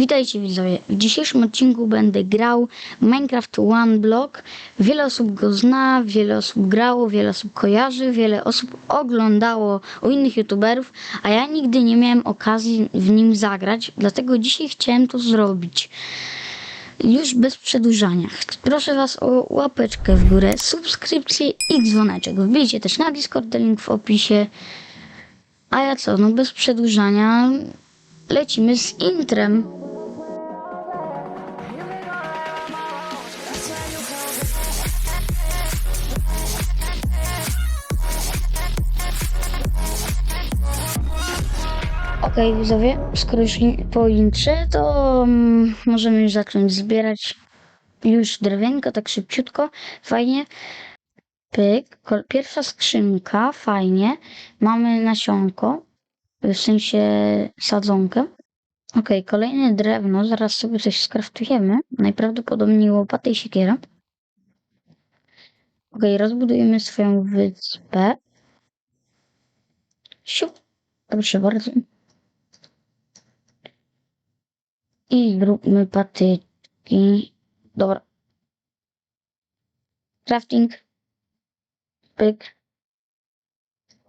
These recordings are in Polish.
Witajcie widzowie. W dzisiejszym odcinku będę grał Minecraft One Block. Wiele osób go zna, wiele osób grało, wiele osób kojarzy, wiele osób oglądało u innych youtuberów, a ja nigdy nie miałem okazji w nim zagrać, dlatego dzisiaj chciałem to zrobić. Już bez przedłużania. Proszę Was o łapeczkę w górę, subskrypcję i dzwoneczek. Wbijcie też na Discord, link w opisie. A ja co, no bez przedłużania lecimy z intrem. Okej, widzowie, skoro już in- po intrze, to mm, możemy już zacząć zbierać już drewienko, tak szybciutko, fajnie. Pyk, pierwsza skrzynka, fajnie. Mamy nasionko, w sensie sadzonkę. Okej, kolejne drewno, zaraz sobie coś skraftujemy. Najprawdopodobniej łopatę i siekiera. Okej, rozbudujemy swoją wyspę. Siup, proszę bardzo. I zróbmy patyczki. Dobra. Crafting. Pyk.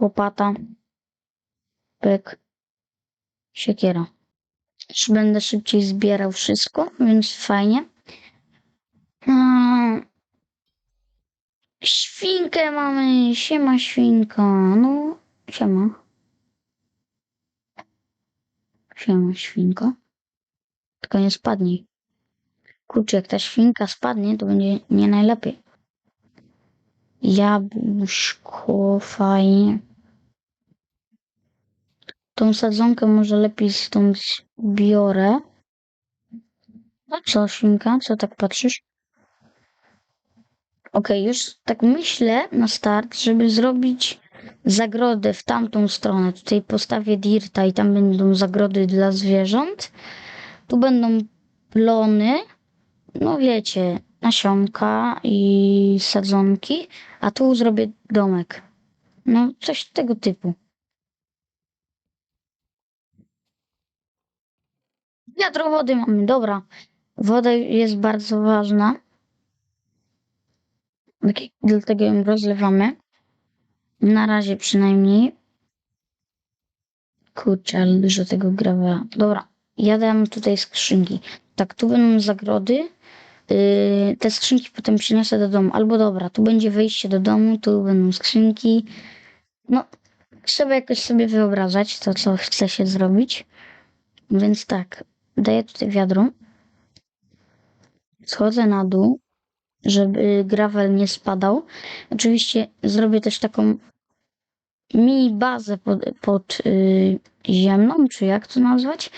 Łopata. Pyk. Siekiera. Już będę szybciej zbierał wszystko, więc fajnie. Mm. Świnkę mamy. Siema świnka. No, siema. Siema świnka. Tylko nie spadnij. Kurczę, jak ta świnka spadnie, to będzie nie najlepiej. Jabłuszko, fajnie. Tą sadzonkę może lepiej stąd biorę. No co, świnka? Co tak patrzysz? Okej, już tak myślę na start, żeby zrobić zagrodę w tamtą stronę. Tutaj postawię dirta i tam będą zagrody dla zwierząt. Tu będą plony, no wiecie, nasionka i sadzonki, a tu zrobię domek. No, coś tego typu. Wiadro wody mamy, dobra. Woda jest bardzo ważna. Dlatego ją rozlewamy. Na razie przynajmniej. Kurczę, ale dużo tego grawia. Dobra, ja dam tutaj skrzynki. Tak, tu będą zagrody. Yy, te skrzynki potem przyniosę do domu. Albo dobra, tu będzie wejście do domu, tu będą skrzynki. No, trzeba jakoś sobie wyobrażać to, co chce się zrobić. Więc tak, daję tutaj wiadro. Schodzę na dół, żeby gravel nie spadał. Oczywiście zrobię też taką mini bazę pod, pod y, ziemną, czy jak to nazwać.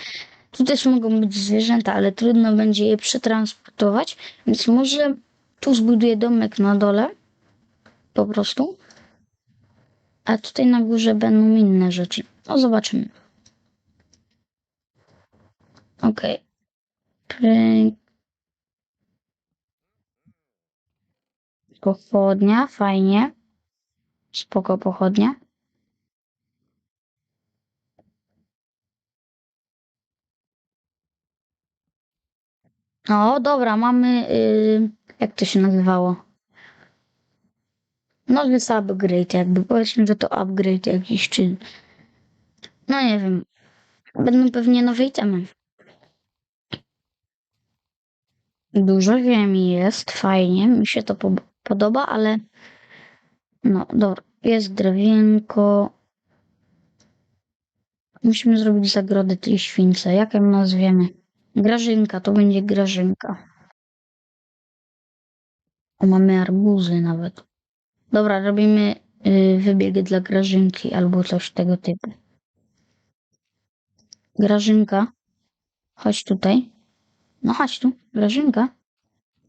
Tu też mogą być zwierzęta, ale trudno będzie je przetransportować, więc może tu zbuduję domek na dole, po prostu. A tutaj na górze będą inne rzeczy. No zobaczymy. Okej. Okay. Pochodnia, fajnie. Spoko pochodnia. O, dobra, mamy. y, jak to się nazywało? No, jest upgrade, jakby. Powiedzmy, że to upgrade jakiś, czy. No, nie wiem. Będą pewnie nowe itemy. Dużo ziemi jest, fajnie, mi się to po- podoba, ale. No, dobra. Jest drewienko. Musimy zrobić zagrodę tej śwince. Jak ją nazwiemy? Grażynka, to będzie Grażynka. O, mamy arbuzy nawet. Dobra, robimy y, wybieg dla Grażynki albo coś tego typu. Grażynka, chodź tutaj. No chodź tu, Grażynka.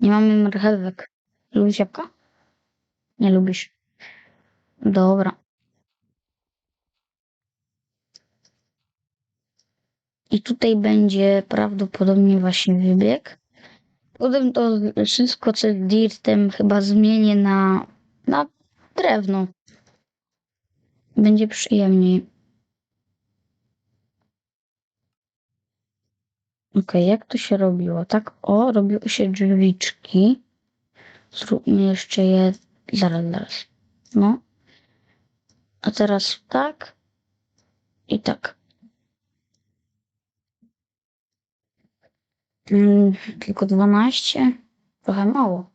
Nie mamy marchewek. Lubisz jabłka? Nie lubisz. Dobra. I tutaj będzie prawdopodobnie właśnie wybieg. Potem to wszystko, co jest dirtem, chyba zmienię na, na drewno. Będzie przyjemniej. Okej, jak to się robiło? Tak, o, robiło się drzwiczki. Zróbmy jeszcze je. Zaraz, zaraz. No. A teraz tak. I tak. Mm, tylko 12? Trochę mało.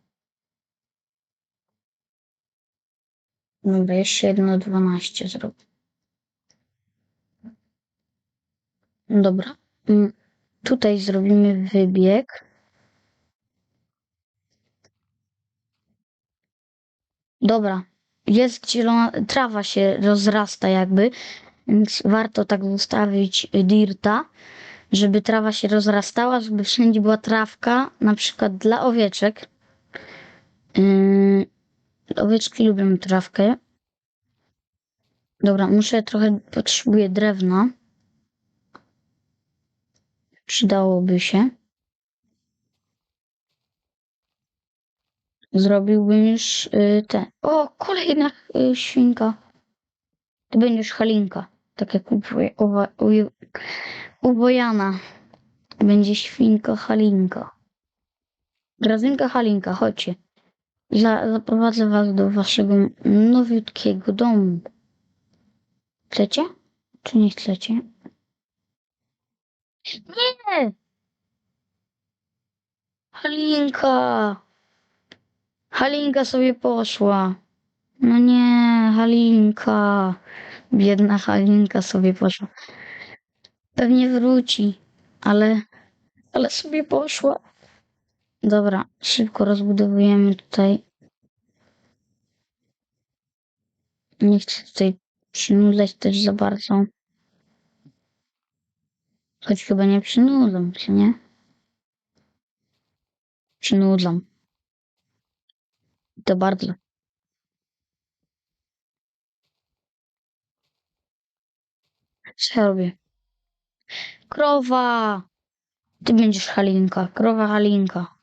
Dobra, jeszcze jedno 12 zrobię. Dobra. Mm, Tutaj zrobimy wybieg. Dobra. Jest zielona, trawa się rozrasta jakby, więc warto tak zostawić dirta, żeby trawa się rozrastała, żeby wszędzie była trawka, na przykład dla owieczek. Yy, owieczki lubią trawkę. Dobra, muszę trochę, potrzebuję drewna. Przydałoby się. Zrobiłbym już y, te. O, kolejna y, świnka. Ty będziesz Halinka. Tak jak u, Woje- u, Wo- u, u Wojana. Będzie świnka Halinka. Grazynka Halinka, chodźcie. Za, zaprowadzę was do waszego nowiutkiego domu. Chcecie? Czy nie chcecie? Nie! Halinka! Halinka sobie poszła. No nie, Halinka. Biedna Halinka sobie poszła. Pewnie wróci, ale, ale sobie poszła. Dobra, szybko rozbudowujemy tutaj. Nie chcę tutaj przynudzać też za bardzo. Choć chyba nie przynudzam się, nie? Przynudzam. To bardzo. Co ja robię? Krowa! Ty będziesz Halinka. Krowa Halinka.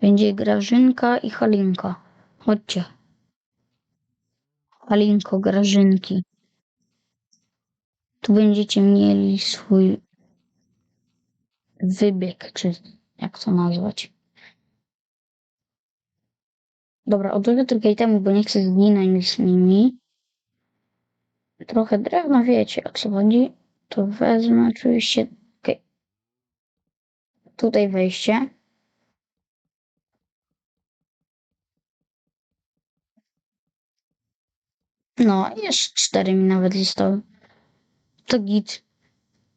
Będzie Grażynka i Halinka. Chodźcie. Halinko, Grażynki. Tu będziecie mieli swój wybieg, czy jak to nazwać. Dobra, odłożę tylko temu, bo nie chcę zginąć z nimi. Trochę drewna, wiecie o co chodzi. To wezmę oczywiście. Okej. Tutaj wejście. No, jeszcze cztery mi nawet zostały. To git.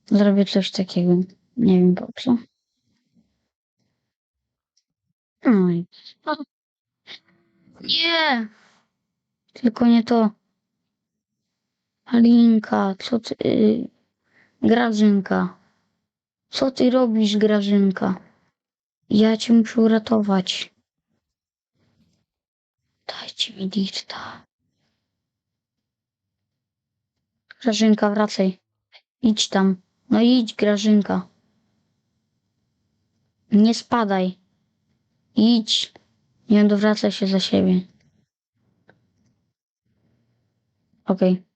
Zrobię coś takiego. Nie wiem po co. No i... Nie! Tylko nie to. Alinka, co ty... Yy, Grażynka. Co ty robisz, Grażynka? Ja cię muszę uratować. Dajcie mi dirta. Grażynka, wracaj. Idź tam. No idź, Grażynka. Nie spadaj. Idź. Nie odwracaj się za siebie. Okej.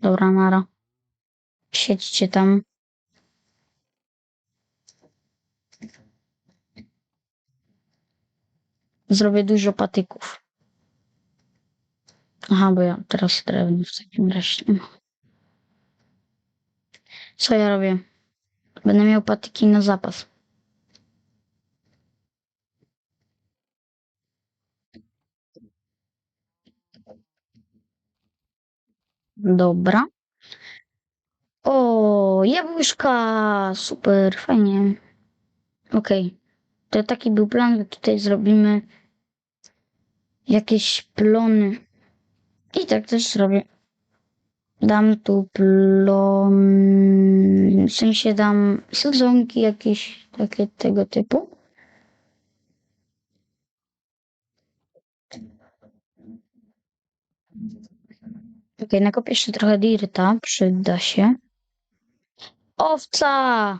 Dobra, Nara. Siedźcie tam. Zrobię dużo patyków. Aha, bo ja teraz drewno w takim razie. Co ja robię? Będę miał patyki na zapas. Dobra. O, jabłuszka! Super, fajnie. Okej. To taki był plan, że tutaj zrobimy jakieś plony. I tak też zrobię. Dam tu plon... W sensie dam sezonki jakieś takie tego typu. Okej, nakopię jeszcze trochę dirta. Przyda się. Owca!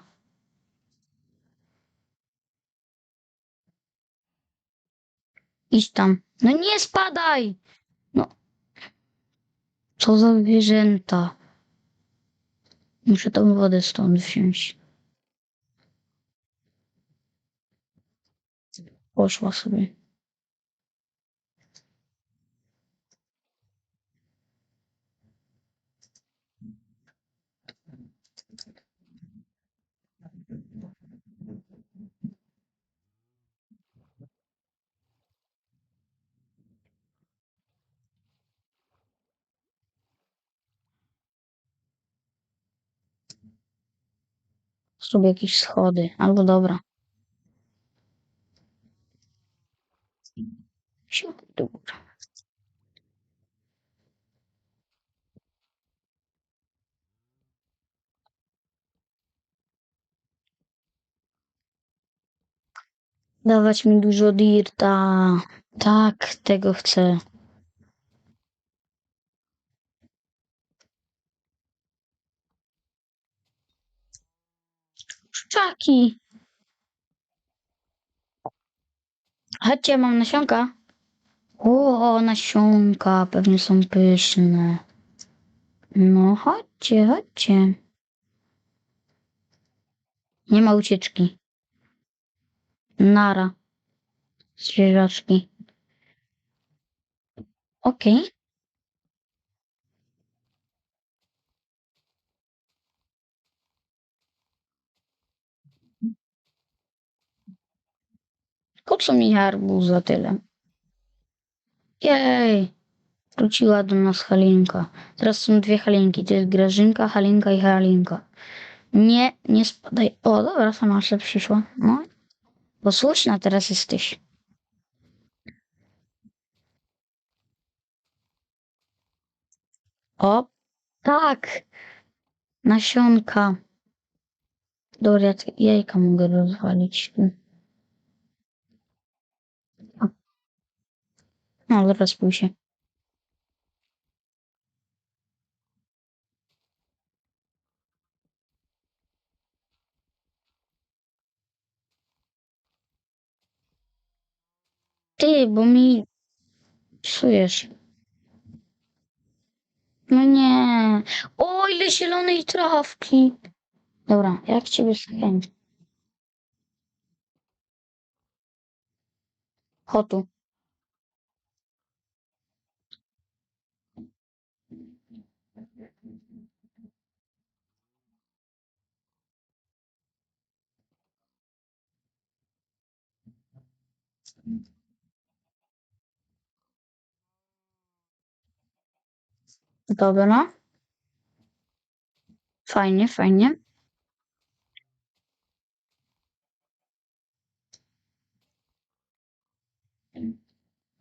Idź tam. No nie spadaj! No. Co za zwierzęta. Muszę tą wodę stąd wziąć. Poszła sobie. Zrobię jakieś schody. Albo dobra. Dobra. Dawać mi dużo dirta. Tak, tego chcę. Szczaki. Chodźcie, mam nasionka. O, nasionka, pewnie są pyszne. No, chodźcie, chodźcie. Nie ma ucieczki. Nara. Zwierzaczki. Okej. Co mi arbuza tyle? Jej. Wróciła do nas Halinka. Teraz są dwie Halinki. To jest Grażynka, Halinka i Halinka. Nie, nie spadaj. O, dobra, sama się przyszła. No. Posłuszna teraz jesteś. O, tak. Nasionka. Dobra, jajka mogę rozwalić. tu. O. No, zaraz pójdzie. się. Ty, bo mi psujesz. No nie. O, ile zielonej trawki. Dobra, jak ciebie schęć. Chotu. Dobra. Fajnie, fajnie.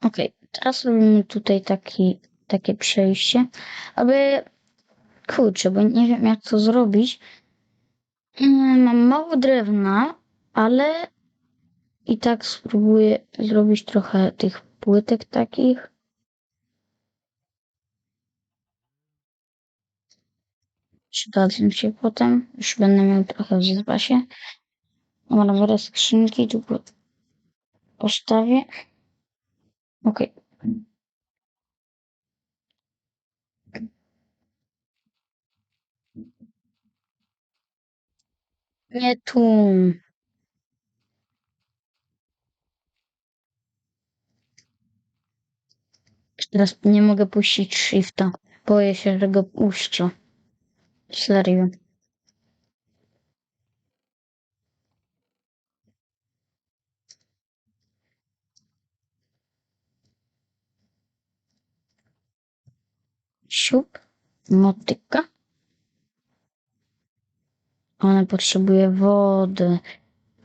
Okej, teraz robimy tutaj taki, takie przejście, aby... Kurczę, bo nie wiem jak to zrobić. Mm, Mam mało drewna, ale i tak spróbuję zrobić trochę tych płytek takich. Przydadzą się potem. Już będę miał trochę w zapasie. Dobra, biorę skrzynki, tu po- postawię. Okej. Nie tu. Teraz nie mogę puścić shifta. Boję się, że go puszczę. Serio. Siup. Motyka. Ona potrzebuje wody.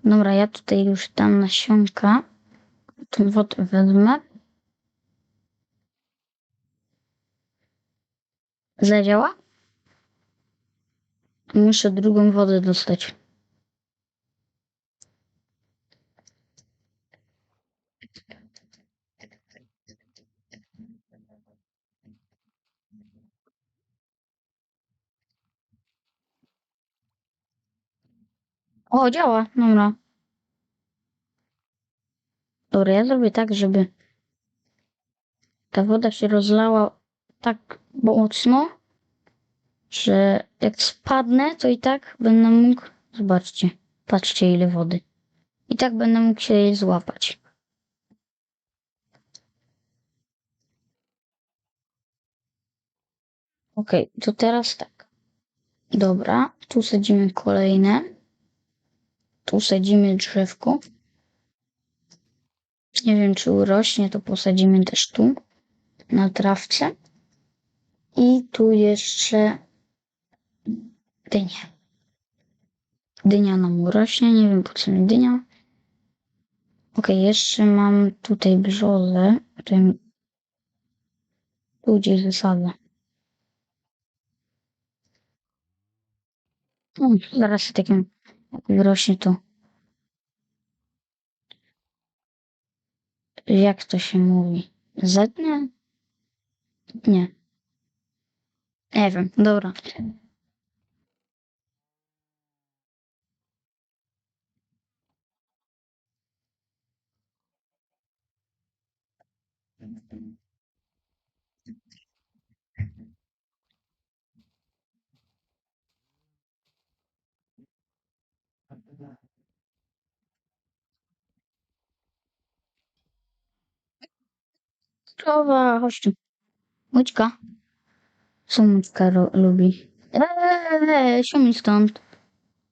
Dobra, ja tutaj już dam nasionka. Tą wodę wezmę. Zadziała? Muszę drugą wodę dostać. O, działa. Dobra. Dobra, ja zrobię tak, żeby ta woda się rozlała tak mocno, że jak spadnę, to i tak będę mógł. Zobaczcie, patrzcie ile wody. I tak będę mógł się jej złapać. Okej, to teraz tak. Dobra, tu sadzimy kolejne. Tu sadzimy drzewko. Nie wiem, czy urośnie, to posadzimy też tu, na trawce. I tu jeszcze dynię. Dynia nam urośnie, nie wiem po co mi dynia. Okej, jeszcze mam tutaj brzozę. Tutaj... Tu gdzieś wysadzę. No, zaraz takim, jak wyrośnie to. Jak to się mówi? Zetnę? Nie. Nie wiem, dobra. Krowa, chodź tu. Ro- lubi? Eee, siądź stąd.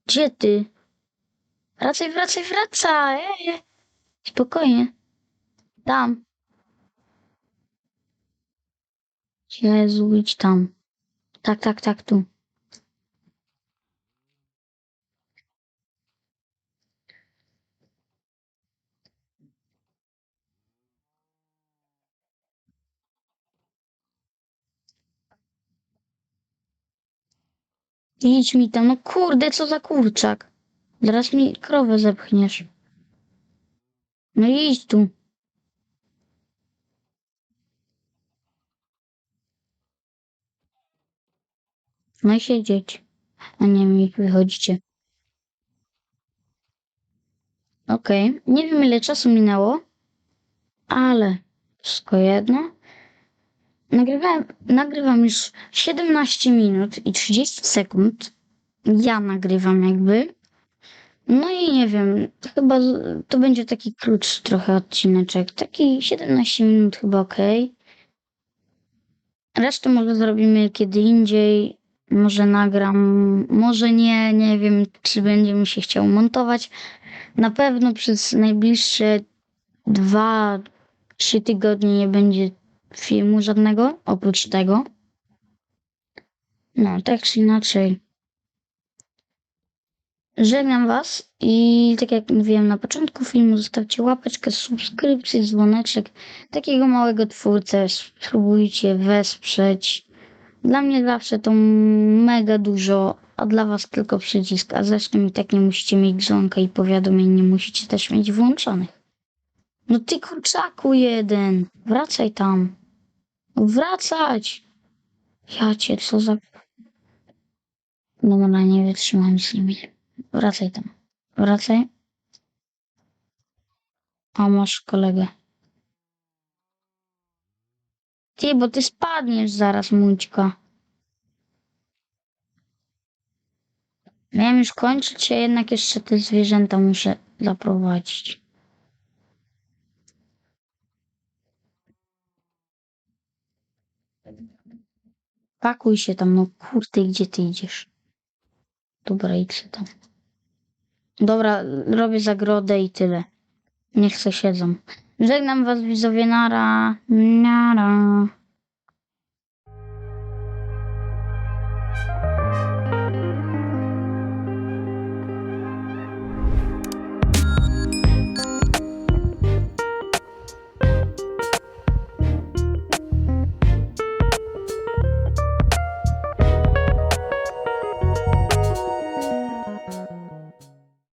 Gdzie ty? Wracaj, wracaj, wracaj! Eee. Spokojnie. Tam. Jezu, idź tam. Tak, tak, tak, tu. Idź mi tam, no kurde, co za kurczak. Zaraz mi krowę zepchniesz. No idź tu. No i siedzieć. A nie jak wychodzicie. Okej, nie wiem ile czasu minęło, ale wszystko jedno. Nagrywałem, nagrywam już 17 minut i 30 sekund. Ja nagrywam jakby. No i nie wiem, chyba z- to będzie taki krótszy trochę odcineczek. Taki 17 minut chyba ok. Resztę może zrobimy kiedy indziej. Może nagram, może nie, nie wiem, czy będzie mi się chciał montować. Na pewno przez najbliższe dwa, trzy tygodnie nie będzie filmu żadnego, oprócz tego. No, tak czy inaczej. Żegnam Was i tak jak mówiłem na początku filmu, zostawcie łapeczkę, subskrypcję, dzwoneczek. Takiego małego twórcę spróbujcie wesprzeć. Dla mnie zawsze to mega dużo, a dla Was tylko przycisk. A zresztą i tak nie musicie mieć dzwonka i powiadomień, nie musicie też mieć włączonych. No ty kurczaku jeden, wracaj tam. Wracać! Ja cię, co za... Dobra, nie wytrzymam z nimi. Wracaj tam. Wracaj. A masz kolegę. Ty, bo ty spadniesz zaraz, Mućka. Miałem już kończyć, a jednak jeszcze te zwierzęta muszę zaprowadzić. Pakuj się tam, no kurde, gdzie ty idziesz? Dobra, idź tam. Dobra, robię zagrodę i tyle. Niech se siedzą. Żegnam was widzowie, nara. Nara.